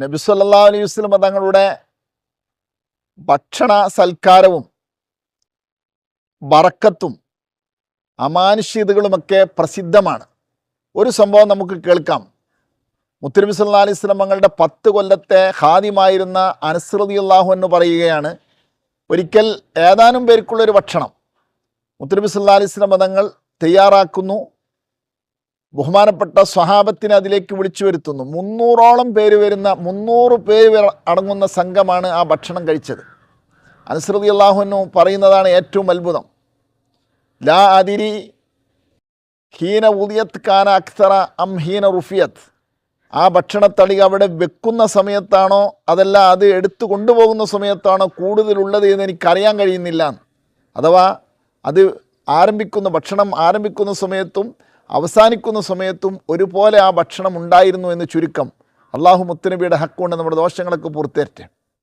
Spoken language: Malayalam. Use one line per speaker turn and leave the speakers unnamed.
നബി സല്ലാ അലൈഹി വസ്ലം തങ്ങളുടെ ഭക്ഷണ സൽക്കാരവും ബറക്കത്തും അമാനുഷ്യതകളുമൊക്കെ പ്രസിദ്ധമാണ്. ഒരു സംഭവം നമുക്ക് കേൾക്കാം. മുത്തരബി സല്ലാ അലൈഹി സ്വലം തങ്ങളുടെ പത്ത് കൊല്ലത്തെ ഹാദിമായിരുന്ന അനുസൃതി അള്ളാഹു എന്ന് പറയുകയാണ് ഒരിക്കൽ ഏതാനും പേർക്കുള്ളൊരു ഭക്ഷണം. മുത്തരബി സല്ലാ അലൈഹി സ്വലം തങ്ങൾ തയ്യാറാക്കുന്നു. ബഹുമാനപ്പെട്ട സ്വഹാബത്തിനെ അതിലേക്ക് വിളിച്ചു വരുത്തുന്നു. മുന്നൂറോളം പേര് വരുന്ന മുന്നൂറ് പേര് അടങ്ങുന്ന സംഘമാണ് ആ ഭക്ഷണം കഴിച്ചത്. അനുസൃതി അള്ളാഹുനു പറയുന്നതാണ് ഏറ്റവും അത്ഭുതം. ലാ അതിരി ഹീന ഉദിയത്ത് കാന അക്തറ അം ഹീന റുഫിയത്ത്. ആ ഭക്ഷണത്തളിക അവിടെ വെക്കുന്ന സമയത്താണോ അതല്ല അത് എടുത്തു കൊണ്ടുപോകുന്ന സമയത്താണോ കൂടുതലുള്ളത് എന്ന് എനിക്കറിയാൻ കഴിയുന്നില്ല. അഥവാ അത് ആരംഭിക്കുന്ന ഭക്ഷണം ആരംഭിക്കുന്ന സമയത്തും അവസാനിക്കുന്ന സമയത്തും ഒരുപോലെ ആ ഭക്ഷണം ഉണ്ടായിരുന്നു എന്ന് ചുരുക്കം. അള്ളാഹു മുത്തനബിയുടെ ഹക്കുകൊണ്ട് നമ്മുടെ ദോഷങ്ങളൊക്കെ പൂർത്തേറ്റെ